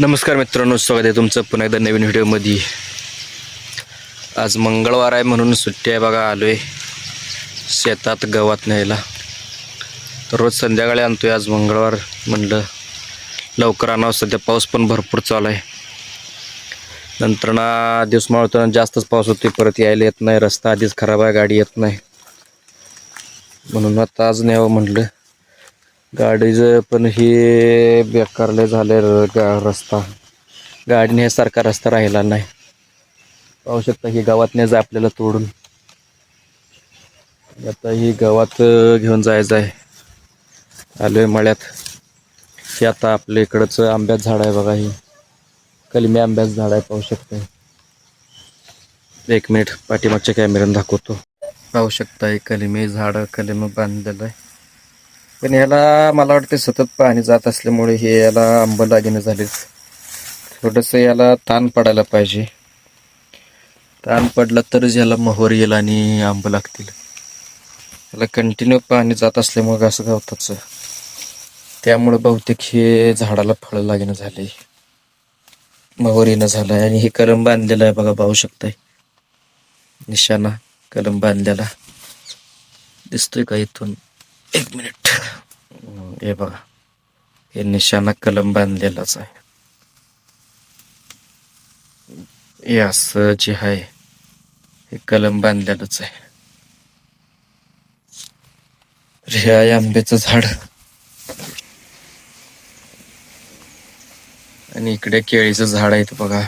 नमस्कार मित्रांनो स्वागत आहे तुमचं पुन्हा एकदा नवीन व्हिडिओमध्ये. आज मंगळवार आहे म्हणून सुट्टी आहे बघा आलो आहे शेतात गवात न्यायला. तर रोज संध्याकाळी आणतोय आज मंगळवार म्हणलं लवकर आणावं सध्या पाऊस पण भरपूर चालू आहे. नंतर ना दिवस मावळताना जास्तच पाऊस होते परत यायला येत नाही रस्ता आधीच खराब आहे गाडी येत नाही. म्हणून आता आज न्यावं म्हटलं गाडीचं पण हे बेकारले झाले र- गा- रस्ता. गाडीने हे सारखा रस्ता राहिला नाही. पाहू शकता ही गावात नाही जा आपल्याला तोडून. आता ही गावात घेऊन जायचं आहे आलोय मळ्यात. हे आता आपल्या इकडचं आंब्याचं झाड आहे बघा ही. कलमी आंब्याचं झाड आहे पाहू शकता एक मिनिट पाठीमागच्या कॅमेऱ्यानं दाखवतो. पाहू शकता हे कलमी झाड कलमी बांधलेलं आहे. पण याला मला वाटते सतत पाणी जात असल्यामुळे हे याला आंब लागेनं झालेच थोडंसं याला ताण पडायला पाहिजे. ताण पडला तरच याला मोहर येईल आणि आंब लागतील. याला कंटिन्यू पाणी जात असल्यामुळे असं गवताचं. त्यामुळे बहुतेक हे झाडाला फळं लागेनं झाले. मोहर येणं झालं आहे आणि हे कलम बांधलेलं आहे बघा पाहू शकताय. निशाणा कलम बांधलेला. दिसतोय का इथून? एक मिनिट. हे बघा. हे निशाणा कलम बांधलेलाच आहे. हे असं जे आहे हे कलम बांधलेलंच आहे. ह्या हे आहे आंब्याचं झाड. आणि इकडे केळीचं झाड आहे बघा.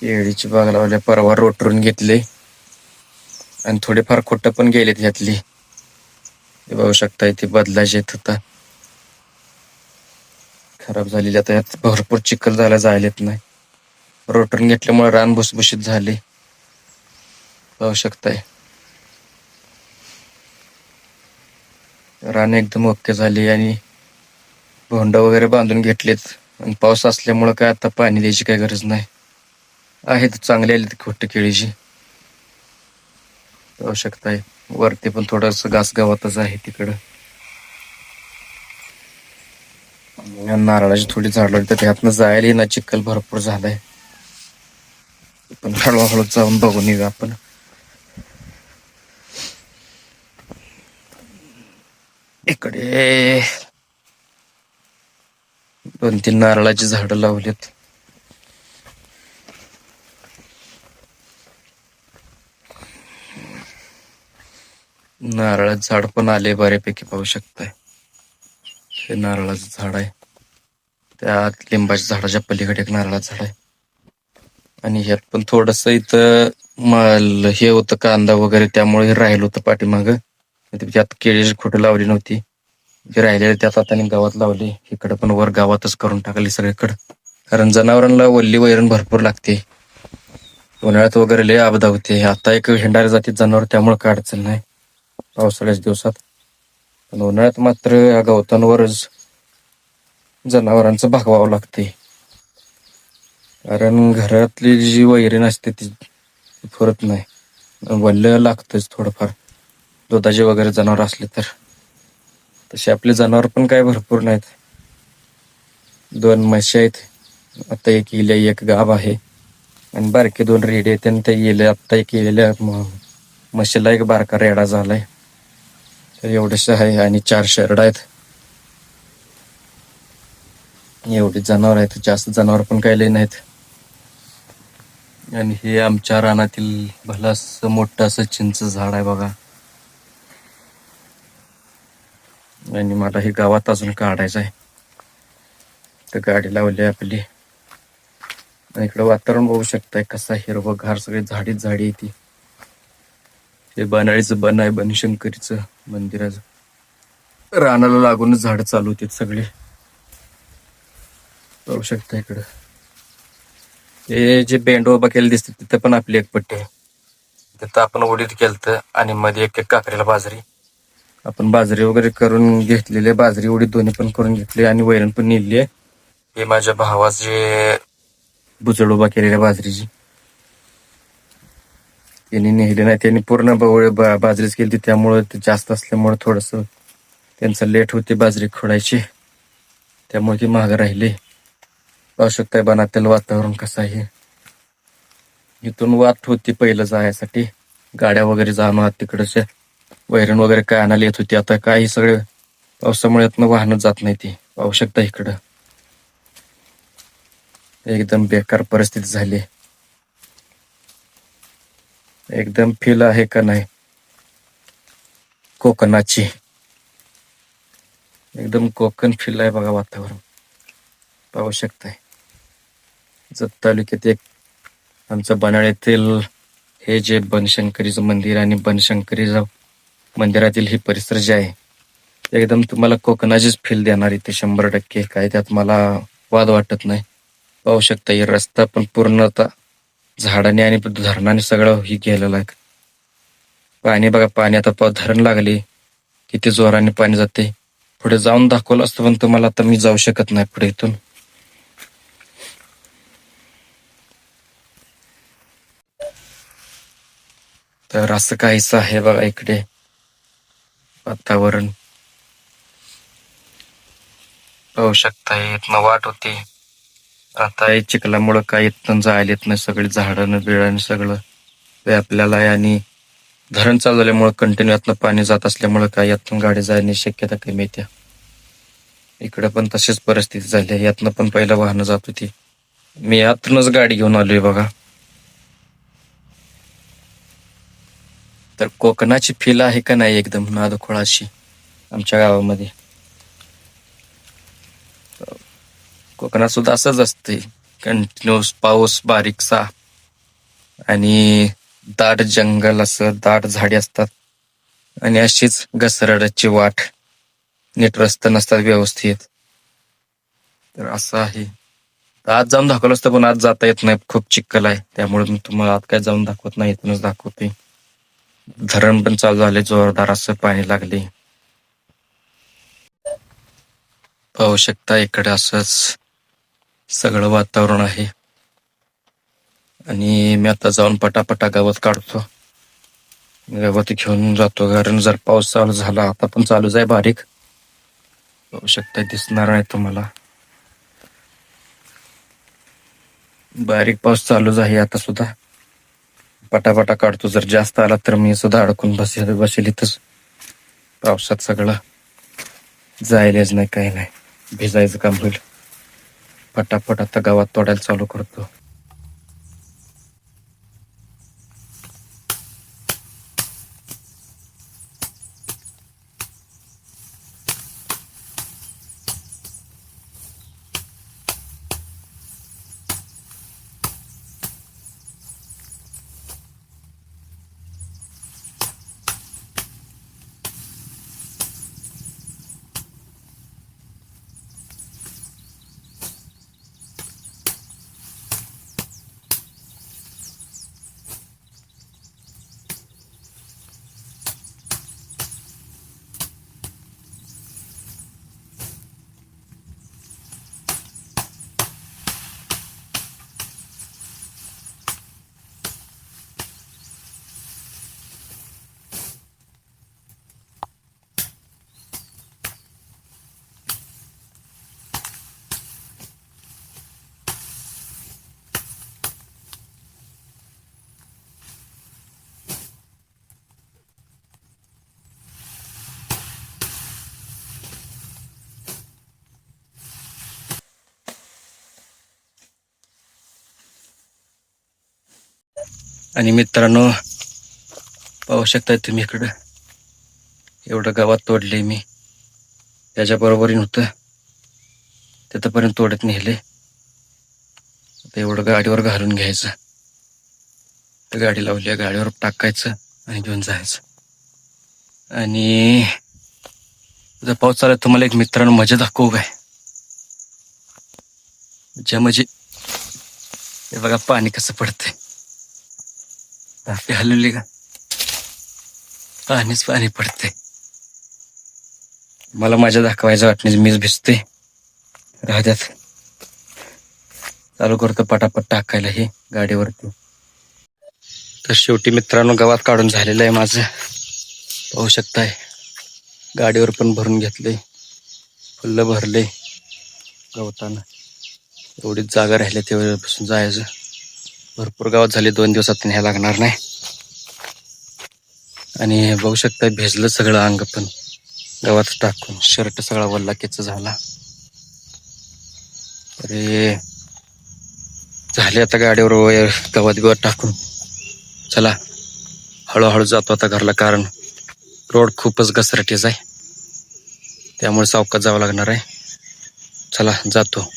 केळीची बाग लावल्या परवा रोटरून घेतले. आणि थोडेफार खोटं पण गेलेत ह्यातली. हे बघू शकता इथे बदलायचे येत होता. खराब झालेली आता यात भरपूर चिखल झाला जायलेत नाही. रोटून घेतल्यामुळे रान भुसभुशीत झाले. पाहू शकताय. रान एकदम ओके झाली आणि भोंड वगैरे बांधून घेतलेत. आणि पाऊस असल्यामुळं काय आता पाणी द्यायची काही गरज नाही. आहेत चांगली आली खोट केळीची. आवश्यकता आहे वरती पण थोडस घासगावातच आहे तिकडं. नारळाची थोडी झाड लागली तर त्यातनं जायला ना चिखल भरपूर झालाय. पण हळूहळू जाऊन बघून येऊ आपण. इकडे. दोन तीन नारळाची झाडं लावलीत. नारळाचं झाड पण आले बऱ्यापैकी पाहू शकताय. हे नारळाचं झाड आहे. त्यात लिंबाच्या झाडाच्या पलीकडे एक नारळाचं झाड आहे. आणि ह्यात पण थोडस इथं माल हे होतं कांदा वगैरे त्यामुळे हे राहिलं होतं पाठीमाग. त्यात केळीची खोटं लावली नव्हती. जे राहिलेले त्यात आता गावात लावली. इकडे पण वर गावातच करून टाकली सगळीकडे. कारण जनावरांना वल्ली वैरण भरपूर लागते. उन्हाळ्यात वगैरे लय आपदा होते. आता एक हिंडारी जातीत जनावर त्यामुळे काय अडचण नाही. पावसाळ्याच्या दिवसात. पण उन्हाळ्यात मात्र या गवतांवरच जनावरांचं भागवावं लागते. कारण घरातली जी वैरण असते ती फुरत नाही. वल्ल लागतंच थोडंफार. दुधाचे वगैरे जनावर असले तर. तसे आपले जनावर पण काय भरपूर नाहीत. दोन म्हशी आहेत. आता एक इले एक गाव आहे. आणि बारके दोन रेडे आहेत आणि ते इले आत्ता एक इलेल्या म्हशीला एक बारका रेडा झालाय. तर एवढेच आहे आणि चार शेरड आहेत. एवढे जनावर आहेत जास्त जनावर पण काही लई नाहीत. आणि हे आमच्या रानातील भलास असं मोठं असं चिंच झाड आहे बघा. आणि मला हे गावात अजून काढायचं आहे. तर गाडी लावली आहे आपली. आणि इकडं वातावरण बघू शकताय कसा हिरवं घार सगळी झाडीच झाडी येते ते बनाळीचं बन आहे बनशंकरीचं मंदिराचं. रानाला लागूनच झाड चालू होती सगळे. पाहू शकता इकडं. हे जे बेंड उभा केलं दिसते तिथं पण आपली एक पट्टी आहे. तिथं आपण उडीत केलं आणि मध्ये एक एक काकरीला बाजरी. आपण बाजरी वगैरे करून घेतलेली आहे. बाजरी उडीद दोन्ही पण करून घेतली आणि वैरण पण नेली आहे. हे माझ्या भावाचे बुचड उभा केलेल्या बाजरीची. त्यांनी नेले नाही त्यांनी पूर्ण बवळ- बाजरीच केली होती त्यामुळं ते जास्त असल्यामुळे थोडस त्यांचं लेट होते बाजरी खोडायची. त्यामुळे ती महाग राहिली. पाहू शकताय बनातील वातावरण कसं आहे. इथून वाट होती पहिलं जायसाठी. गाड्या वगैरे जाणं तिकडचे. वैरण वगैरे काय आणायला येत होती आता काही सगळे पावसामुळे यातनं जात नाही ती. पाहू शकता इकडं. एकदम बेकार परिस्थिती झाली. एकदम फील आहे का नाही? कोकणाची. एकदम कोकण फील आहे बघा वातावरण. पाहू शकताय. जत तालुक्यात एक आमचं बनाळ्यातील हे जे बनशंकरीचं मंदिर आणि बनशंकरीचं मंदिरातील ही परिसर जे आहे एकदम तुम्हाला कोकणाचीच फील देणार इथे शंभर टक्के. काय त्यात मला वाद वाटत नाही. पाहू शकता हे रस्ता पण पूर्णतः झाडाने आणि धरणाने सगळं हे केलेलं आहे. पाणी बघा पाणी आता धरण लागले. किती जोराने पाणी जाते. पुढे जाऊन दाखवलं असतं पण तुम्हाला आता मी जाऊ शकत नाही पुढे इथून. तर असं काहीच आहे बघा इकडे. वातावरण. पाहू शकता इथनं वाट होती. आता हे चिखलामुळं काही इथनं जायला येत नाही. सगळी झाडं बिळानं सगळं ते आपल्याला आहे आणि धरण चालू झाल्यामुळं कंटिन्यू यातनं पाणी जात असल्यामुळं काय यातून गाडी जाण्याची शक्यता कमी येत्या इकडं पण तशीच परिस्थिती झाली आहे. यातनं पण पहिलं वाहनं जात होती. मी यातूनच गाडी घेऊन आलोय बघा. तर कोकणाची फील आहे का नाही एकदम नादखोळाशी आमच्या गावामध्ये? कोकणात सुद्धा असंच असते. कंटिन्युअस पाऊस बारीकसा आणि दाट जंगल असं दाट झाडी असतात. आणि अशीच घसरडची वाट. नीट रस्त नसतात व्यवस्थित. तर असं आहे. आज जाऊन दाखवलं असतं पण आज जाता येत नाही. खूप चिखल आहे. त्यामुळे मी तुम्हाला आज काय जाऊन दाखवत नाही इथूनच दाखवते. धरण पण चालू झाले जोरदार असं पाणी लागले. पाहू शकता इकडे असंच. सगळं वातावरण आहे. आणि मी आता जाऊन पटापटा गवत काढतो. गवत घेऊन जातो कारण जर पाऊस चालू झाला आता पण चालूच आहे बारीक. पाहू शकता दिसणार आहे तुम्हाला. बारीक पाऊस चालूच आहे आता सुद्धा. पटापटा काढतो जर जास्त आला तर मी सुद्धा अडकून बसेल बसेल इथंच. पावसात सगळं. जायलाच नाही काही नाही. भिजायचं काम होईल. पटापट आता गावात तोडायला चालू करतो. आणि मित्रांनो पाहू शकताय तुम्ही इकडं. एवढं गावात तोडले मी. त्याच्या बरोबरीन होतं. तिथंपर्यंत तोडत नेले. आता एवढं गाडीवर घालून घ्यायचं. तर गाडी लावली आहे, गाडीवर टाकायचं आणि घेऊन जायचं. आणि जर पाऊस चालत तुम्हाला एक मित्रांनो मजा दाखवू काय? ज्या म्हणजे हे बघा पाणी कसं पडतंय. टाकी हलवली का पाणीच पाणी पडते मला माझ्या दाखवायचं वाटण्याची मीच भिजते राहत्यात चालू करतो पटापट टाकायला हे गाडीवरती. तर शेवटी मित्रांनो गावात काढून झालेलं आहे माझं. पाहू शकताय. गाडीवर पण भरून घेतले फुल्ल भरले गवतानं. एवढीच जागा राहिली तेवढ्यापासून जायचं. भरपूर गावात झाले दोन दिवसात न्याय लागणार नाही. आणि बघू शकता भेजलं सगळं अंग पण. गावात टाकून शर्ट सगळा वल्ला केच झाला. अरे झाले आता गाडीवर वय गवत गवत टाकून. चला हळूहळू जातो आता घरला कारण रोड खूपच घसरटीच आहे. त्यामुळे सावकात जावं लागणार आहे. चला जातो.